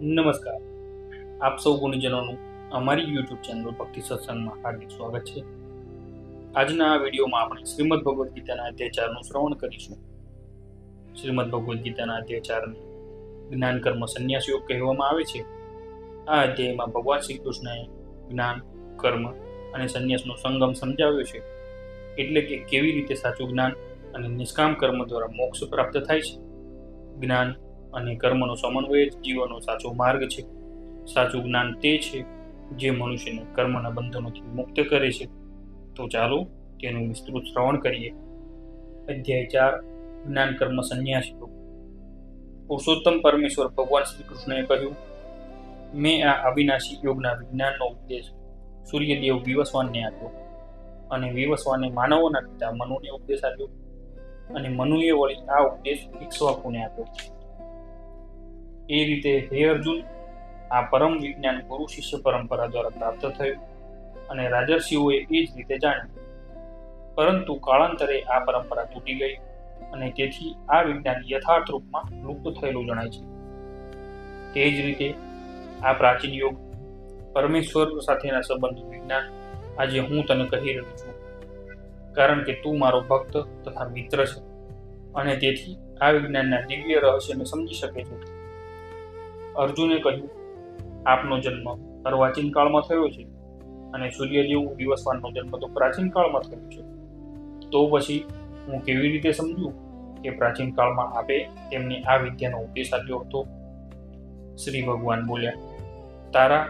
નમસ્કાર. આપ સૌ ગુણીજનોનું અમારી યુટ્યુબ ચેનલ ભક્તિ સત્સંગમાં હાર્દિક સ્વાગત છે. આજના આ વિડીયોમાં આપણે શ્રીમદ ભગવદ્ ગીતાના અત્યાચારનું શ્રવણ કરીશું. શ્રીમદ ભગવદ્ ગીતાના અત્યાચારને જ્ઞાન કર્મ સંન્યાસ યોગ કહેવામાં આવે છે. આ અધ્યાયમાં ભગવાન શ્રી કૃષ્ણએ જ્ઞાન, કર્મ અને સંન્યાસનો સંગમ સમજાવ્યો છે. એટલે કે કેવી રીતે સાચું જ્ઞાન અને નિષ્કામ કર્મ દ્વારા મોક્ષ પ્રાપ્ત થાય છે. જ્ઞાન અને કર્મનો સમન્વય જ જીવનનો સાચો માર્ગ છે. સાચું જ્ઞાન તે છે જે મનુષ્યને કર્મના બંધનોથી મુક્ત કરે છે. તો ચાલો તેનું વિસ્તૃત શ્રવણ કરીએ. અધ્યાય ચાર, જ્ઞાન કર્મ સંન્યાસ યોગ પુરુષોત્તમ પરમેશ્વર ભગવાન શ્રી કૃષ્ણએ કહ્યું, મેં આ અવિનાશી યોગના વિજ્ઞાનનો ઉપદેશ સૂર્યદેવ વિવસ્વાનને આપ્યો અને વિવસ્વાને માનવોના પિતા મનુને ઉપદેશ આપ્યો અને મનુએ વળી આ ઉપદેશ ઇક્ષ્વાકુને આપ્યો. એ રીતે હે અર્જુન, આ પરમ વિજ્ઞાન ગુરુ શિષ્ય પરંપરા દ્વારા પ્રાપ્ત થયું અને રાજર્ષિઓએ એ જ રીતે જાણ્યું. પરંતુ કાળાંતરે આ પરંપરા તૂટી ગઈ અને તેથી આ વિજ્ઞાન યથાર્થ રૂપમાં લુપ્ત થયેલું જણાય છે. તે જ રીતે આ પ્રાચીન યોગ, પરમેશ્વર સાથેના સંબંધ વિજ્ઞાન, આજે હું તને કહી રહ્યો છું. કારણ કે તું મારો ભક્ત તથા મિત્ર છે અને તેથી આ વિજ્ઞાનના દિવ્ય રહસ્યને સમજી શકે છે. અર્જુને કહ્યું, આપનો જન્મ અર્વાચીન કાળમાં થયો છે અને સૂર્યદેવ દિવસવાનનો જન્મ તો પ્રાચીન કાળમાં થયો છે. તો પછી હું કેવી રીતે સમજું કે પ્રાચીન કાળમાં આપે તેમને આ વિદ્યાનો ઉપદેશ આપ્યો હતો? શ્રી ભગવાન બોલ્યા, તારા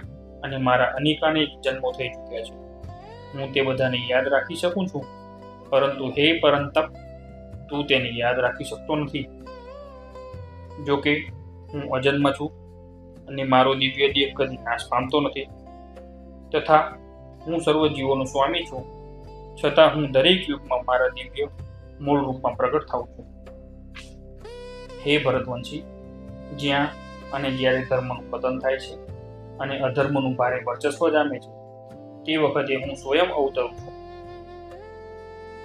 અને મારા અનેકાનેક જન્મો થઈ ચૂક્યા છે. હું તે બધાને યાદ રાખી શકું છું, પરંતુ હે પરંતપ તું તેને યાદ રાખી શકતો નથી. જો કે હું અજન્મ છું અને મારો દિવ્ય દેહ કદી નાશ પામતો નથી. તથા હું સર્વ જીવોનો સ્વામી છું. છતાં હું દરેક યુગમાં મારા દિવ્ય મૂળ રૂપમાં પ્રગટ થાઉં છું. હે ભરતવંશી, જ્યાં અને જ્યારે ધર્મનું પતન થાય છે અને અધર્મનું ભારે વર્ચસ્વ જામે છે, તે વખતે હું સ્વયં અવતરું છું.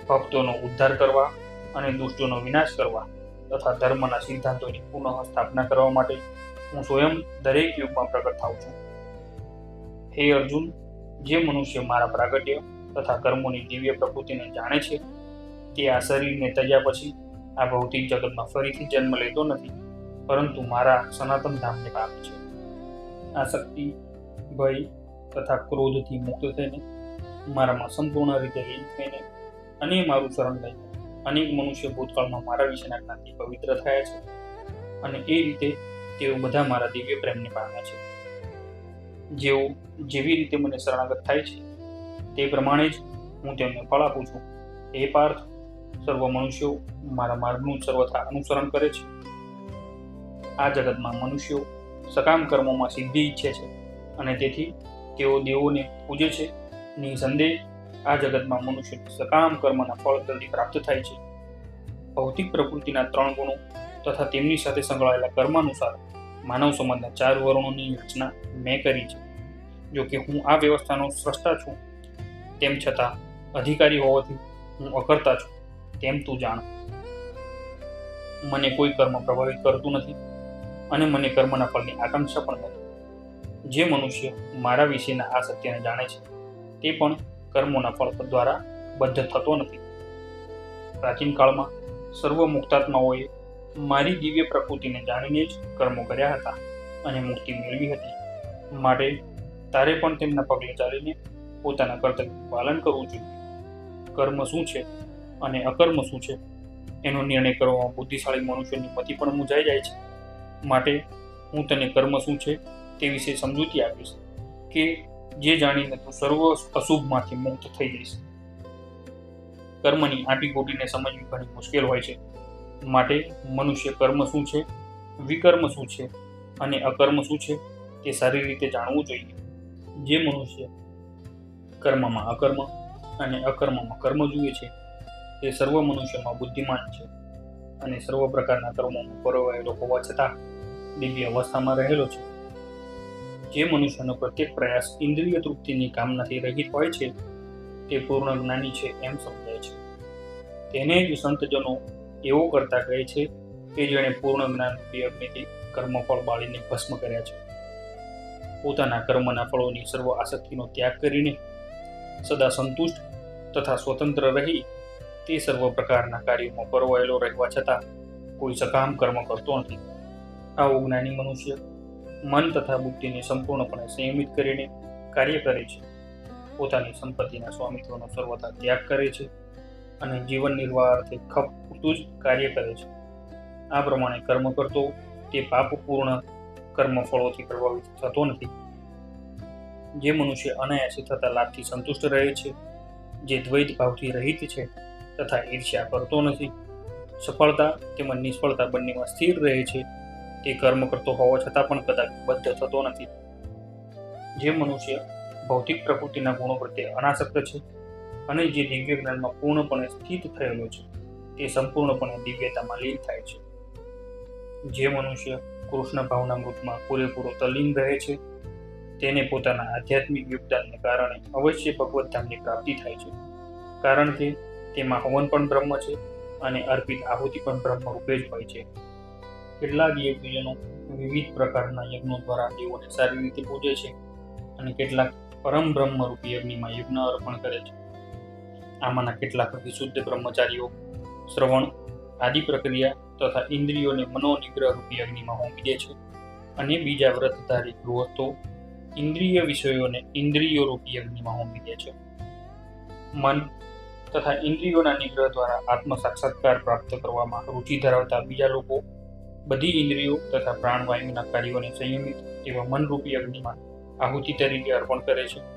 ભક્તોનો ઉદ્ધાર કરવા અને દુષ્ટોનો વિનાશ કરવા તથા ધર્મના સિદ્ધાંતોની પુનઃ સ્થાપના કરવા માટે હું સ્વયં દરેક યુગમાં પ્રગટ થાઉં છું. હે અર્જુન, જે મનુષ્ય મારા પ્રાગટ્ય તથા કર્મોની દિવ્ય પ્રકૃતિને જાણે છે, તે આ શરીરને તજ્યા પછી આ ભૌતિક જગતમાં ફરીથી જન્મ લેતો નથી, પરંતુ મારા સનાતન ધામને પામે છે. આ શક્તિ, ભય તથા ક્રોધથી મુક્ત થઈને મારામાં સંપૂર્ણ રીતે લીન થઈને અને મારું શરણ લઈને અનેક મનુષ્ય ભૂતકાળમાં મારા વિશેના જ્ઞાનથી પવિત્ર થયા છે અને એ રીતે તેઓ બધા મારા દિવ્ય પ્રેમને પામ્યા છે. જેઓ જેવી રીતે મને શરણાગત થાય છે, તે પ્રમાણે જ હું તેમને ફળ આપું છું. એ પાર્થ, સર્વ મનુષ્યો મારા માર્ગનું સર્વથા અનુસરણ કરે છે. આ જગતમાં મનુષ્યો સકામ કર્મોમાં સિદ્ધિ ઈચ્છે છે અને તેથી તેઓ દેવોને પૂજે છે. નિસંદેહ આ જગતમાં મનુષ્ય સકામ કર્મના ફળ જલ્દી પ્રાપ્ત થાય છે. ભૌતિક પ્રકૃતિના ત્રણ ગુણો તથા તેમની સાથે સંકળાયેલા કર્મ અનુસાર માનવ સમાજના ચાર વર્ણોની રચના મેં કરી છે. જો કે હું આ વ્યવસ્થાનો સ્રષ્ટા છું, તેમ છતાં અધિકારી હોવાથી હું અકર્તા છું, તેમ તું જાણ. મને કોઈ કર્મ પ્રભાવિત કરતું નથી અને મને કર્મના ફળની આકાંક્ષા પણ નથી. જે મનુષ્ય મારા વિશેના આ સત્યને જાણે છે, તે પણ કર્મોના ફળ દ્વારા બદ્ધ થતો નથી. પ્રાચીન કાળમાં સર્વ મુક્તાત્માઓએ મારી દિવ્ય પ્રકૃતિને જાણીને જ કર્મો કર્યા હતા અને મુક્તિ મેળવી હતી. માટે તારે પણ તેમના પગલે ચાલીને પોતાના કર્તવ્યનું પાલન કરવું જોઈએ. કર્મ શું છે અને અકર્મ શું છે? એનો નિર્ણય કરવામાં બુદ્ધિશાળી મનુષ્યની મતિ પણ મૂંઝાઈ જાય છે. માટે હું તને કર્મ શું છે તે વિશે સમજૂતી આપીશ કે જે જાણીને તું સર્વ અશુભમાંથી મુક્ત થઈ જઈશ. કર્મની આટી ગોટીને સમજવી ઘણી મુશ્કેલ હોય છે. માટે મનુષ્ય કર્મ શું છે? વિકર્મ શું છે? અને અકર્મ શું છે? તે સારી રીતે જાણવું જોઈએ. જે મનુષ્ય કર્મમાં અકર્મ અને અકર્મમાં કર્મ જુએ છે તે સર્વ મનુષ્યમાં બુદ્ધિમાન છે. અને સર્વ પ્રકારના કર્મોમાં પરોવાયેલો હોવા છતાં દિવ્ય અવસ્થામાં રહેલો છે. જે મનુષ્યનો પ્રત્યેક પ્રયાસ ઇન્દ્રિય તૃપ્તિની કામનાથી રહિત હોય છે, તે પૂર્ણ જ્ઞાની છે એમ સમજાય છે. તેને જ સંતજનો એવો કરતા કહે છે કે જેણે પૂર્ણ જ્ઞાન રૂપી અગ્નિથી કર્મફળ બાળીને ભસ્મ કર્યા છે. પોતાના કર્મના ફળોની સર્વ આસક્તિનો ત્યાગ કરીને સદા સંતુષ્ટ તથા સ્વતંત્ર રહી તે સર્વ પ્રકારના કાર્યોમાં પરવાયેલો રહેવા છતાં કોઈ સકામ કર્મ કરતો નથી. આવો જ્ઞાની મનુષ્ય મન તથા બુદ્ધિને સંપૂર્ણપણે સંયમિત કરીને કાર્ય કરે છે. પોતાની સંપત્તિના સ્વામિત્વનો સર્વથા ત્યાગ કરે છે. અને જીવન નિર્વાહ અર્થે ખપ પૂરતું જ કાર્ય કરે છે. આ પ્રમાણે કર્મ કરતો તે પાપપૂર્ણ કર્મ ફળોથી પ્રભાવિત થતો નથી. જે મનુષ્ય અનાયાસે થતા લાભથી સંતુષ્ટ રહે છે, જે દ્વૈત ભાવથી રહિત છે તથા ઈર્ષ્યા કરતો નથી, સફળતા તેમજ નિષ્ફળતા બંનેમાં સ્થિર રહે છે, તે કર્મ કરતો હોવા છતાં પણ કદાચ બદ્ધ થતો નથી. જે મનુષ્ય ભૌતિક પ્રકૃતિના ગુણો પ્રત્યે અનાસક્ત છે અને જે દિવ્ય જ્ઞાનમાં પૂર્ણપણે સ્થિત થયેલો છે, તે સંપૂર્ણપણે દિવ્યતામાં લીન થાય છે. જે મનુષ્ય કૃષ્ણ ભાવના મૃતમાં પૂરેપૂરો તલ્લીન રહે છે, તેને પોતાના આધ્યાત્મિક યોગદાનને કારણે અવશ્ય ભગવત ધામની પ્રાપ્તિ થાય છે. કારણ કે તેમાં હવન પણ બ્રહ્મ છે અને અર્પિત આહુતિ પણ બ્રહ્મ રૂપે જ હોય છે. કેટલાક યજ્ઞજનો વિવિધ પ્રકારના યજ્ઞો દ્વારા દેવોને સારી રીતે પૂજે છે અને કેટલાક પરમ બ્રહ્મ રૂપી યજ્ઞમાં યજ્ઞ અર્પણ કરે છે. આમાંના કેટલાક વિશુદ્ધ બ્રહ્મચારીઓ, શ્રવણ, આદિ પ્રક્રિયા તથા ઇન્દ્રિયોને મનોનિગ્રહ રૂપી અગ્નિમાં હોમી દે છે. અને બીજા વ્રતધારી ગૃહસ્થો ઇન્દ્રિય વિષયોને ઇન્દ્રિયો રૂપી અગ્નિમાં હોમી દે છે. મન તથા ઇન્દ્રિયોના નિગ્રહ દ્વારા આત્મ સાક્ષાત્કાર પ્રાપ્ત કરવામાં રુચિ ધરાવતા બીજા લોકો, બધી ઇન્દ્રિયો તથા પ્રાણવાયુના કાર્યોને સંયમિત એવા મનરૂપી અગ્નિમાં આહુતિ તરીકે અર્પણ કરે છે.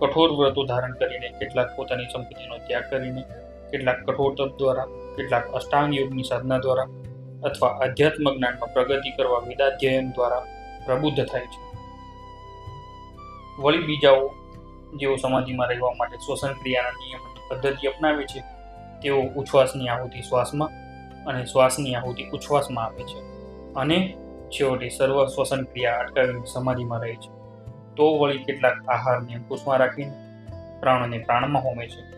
કઠોર વ્રતો ધારણ કરીને કેટલાક પોતાની સંપત્તિનો ત્યાગ કરીને કેટલાક કઠોર તપ દ્વારા, કેટલાક અષ્ટાંગ યોગની સાધના દ્વારા અથવા આધ્યાત્મ જ્ઞાનમાં પ્રગતિ કરવા વેદાધ્યયન દ્વારા પ્રબુદ્ધ થાય છે. વળી બીજાઓ જેઓ સમાધિમાં રહેવા માટે શ્વસન ક્રિયાના નિયમની પદ્ધતિ અપનાવે છે, તેઓ ઉચ્છ્વાસની આહુતિ શ્વાસમાં અને શ્વાસની આહુતિ ઉચ્છ્વાસમાં આપે છે. અને છેવટે સર્વ શ્વસન ક્રિયા અટકાવીને સમાધિમાં રહે છે. તો વળી કેટલાક આહારને અંકુશમાં રાખીને પ્રાણને પ્રાણમાં હોમે છે.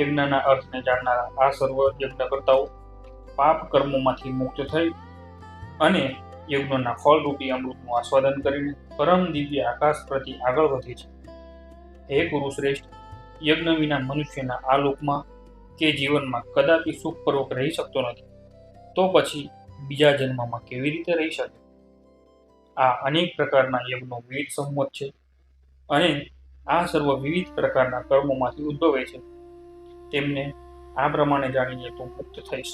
યજ્ઞના અર્થને જાણનારા આ સર્વ યજ્ઞકર્તાઓ પાપ કર્મોમાંથી મુક્ત થઈ અને યજ્ઞના ફળરૂપી અમૃતનું આસ્વાદન કરીને પરમ દિવ્ય આકાશ પ્રતિ આગળ વધે છે. હે ગુરુશ્રેષ્ઠ યજ્ઞ વિના મનુષ્યના આ લોકમાં કે જીવનમાં કદાપી સુખપૂર્વક રહી શકતો નથી. તો પછી બીજા જન્મમાં કેવી રીતે રહી શકે? આ અનેક પ્રકારના યજ્ઞો વિવિધ સંમત છે અને આ સર્વ વિવિધ પ્રકારના કર્મોમાંથી ઉદ્ભવે છે. તેમને આ પ્રમાણે જાણીને તો મુક્ત થઈશ.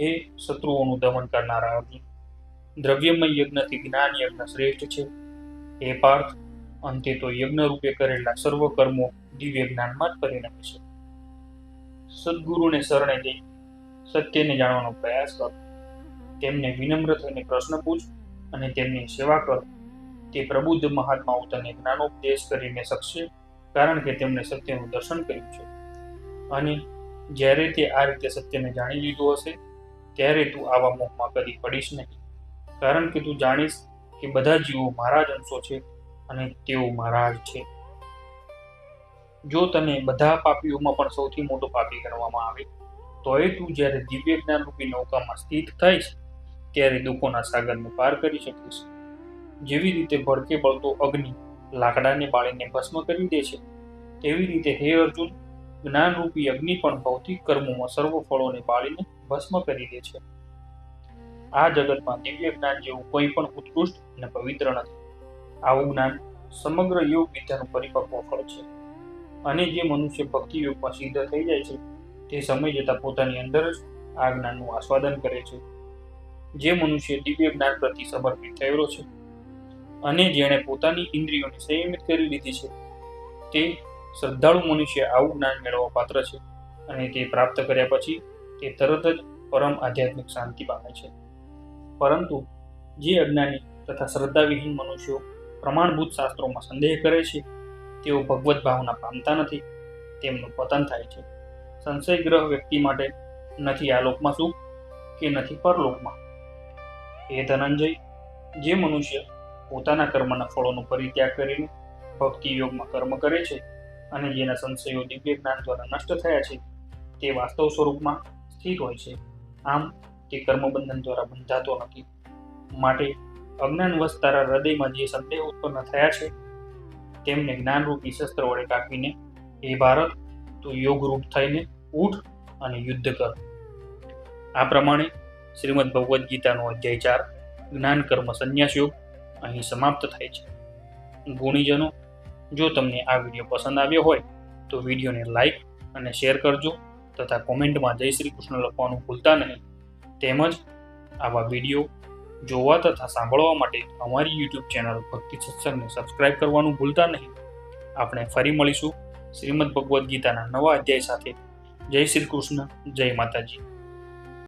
હે શત્રુઓનું દમન કરનારા અર્જુન દ્રવ્યમય યજ્ઞથી જ્ઞાન યજ્ઞ શ્રેષ્ઠ છે. હે પાર્થ, અંતે તો યજ્ઞ રૂપે કરેલા સર્વ કર્મો દિવ્ય જ્ઞાનમાં જ પરિણમે છે. સદગુરુને શરણે જઈ સત્યને જાણવાનો પ્રયાસ કર. તેમને વિનમ્ર થઈને પ્રશ્ન પૂછ. અને તેમની સેવા કર. તે પ્રબુદ્ધ મહાત્માઓ તને જ્ઞાનોપદેશ કરીને શકશે, કારણ કે તેમણે સત્યનું દર્શન કર્યું છે. અને જ્યારે તે આ રીતે સત્યને જાણી લીધું હશે, ત્યારે તું આવા મોહમાં કદી પડીશ નહીં. કારણ કે તું જાણીશ કે બધા જીવો મારા જ અંશો છે અને તેઓ મારા જ છે. જો તને બધા પાપીઓમાં પણ સૌથી મોટો પાપી ગણવામાં આવે, તોય તું જ્યારે દિવ્ય જ્ઞાન રૂપી નૌકામાં સ્થિત થઈશ ત્યારે દુઃખોના સાગરને પાર કરી શકીશ જેવી રીતે ભડકે બળતો અગ્નિ લાકડાને બાળીને ભસ્મ કરી દે છે, તેવી રીતે હે અર્જુન, જ્ઞાનરૂપી અગ્નિ પણ ભૌતિક કર્મોમાં સર્વ ફળોને બાળીને ભસ્મ કરી દે છે. આ જગતમાં દિવ્ય જ્ઞાન જેવું કોઈ પણ ઉત્કૃષ્ટ અને પવિત્ર નથી. આવું જ્ઞાન સમગ્ર યોગ વિદ્યાનું પરિપક્વ ફળ છે. અને જે મનુષ્ય ભક્તિ યોગમાં સિદ્ધ થઈ જાય છે, તે સમય જતાં પોતાની અંદર જ આ જ્ઞાનનું આસ્વાદન કરે છે. જે મનુષ્ય દિવ્ય જ્ઞાન પ્રતિ સમર્પિત થયેલો છે અને જેણે પોતાની ઇન્દ્રિયોને સંયમિત કરી લીધી છે, તે શ્રદ્ધાળુ મનુષ્ય આવું જ્ઞાન મેળવવા પાત્ર છે અને તે પ્રાપ્ત કર્યા પછી તે તરત જ પરમ આધ્યાત્મિક શાંતિ પામે છે. પરંતુ જે અજ્ઞાની તથા શ્રદ્ધાવિહીન મનુષ્યો પ્રમાણભૂત શાસ્ત્રોમાં સંદેહ કરે છે, તેઓ ભગવત ભાવના પામતા નથી, તેમનું પતન થાય છે. સંશયગ્રહ વ્યક્તિ માટે નથી આ લોકમાં સુખ કે નથી પરલોકમાં. હે ધનંજય, જે મનુષ્ય પોતાના કર્મના ફળોનો પરિત્યાગ કરીને ભક્તિ યોગમાં કર્મ કરે છે અને જેના સંશયો દિવ્ય જ્ઞાન દ્વારા નષ્ટ થયા છે, તે વાસ્તવ સ્વરૂપમાં સ્થિર હોય છે. આમ, તે કર્મબંધન દ્વારા બંધાતો નથી. માટે અજ્ઞાનવશ તારા હૃદયમાં જે સંદેહ ઉત્પન્ન થયા છે, તેમને જ્ઞાનરૂપી શસ્ત્ર વડે કાપીને એ ભારત, તું યોગરૂપ થઈને ઉઠ અને યુદ્ધ કર. આ પ્રમાણે શ્રીમદ ભગવદ્ ગીતાનો અધ્યાય ચાર, જ્ઞાન કર્મ સંન્યાસ યોગ અહીં સમાપ્ત થાય છે. ગુણીજનો, જો તમને આ વીડિયો પસંદ આવ્યો હોય, તો વિડીયોને લાઇક અને શેર કરજો તથા કોમેન્ટમાં જય શ્રી કૃષ્ણ લખવાનું ભૂલતા નહીં. તેમજ આવા વીડિયો જોવા તથા સાંભળવા માટે અમારી યુટ્યુબ ચેનલ ભક્તિ સત્સંગને સબસ્ક્રાઇબ કરવાનું ભૂલતા નહીં. આપણે ફરી મળીશું શ્રીમદ ભગવદ્ ગીતાના નવા અધ્યાય સાથે. જય શ્રી કૃષ્ણ, જય માતાજી.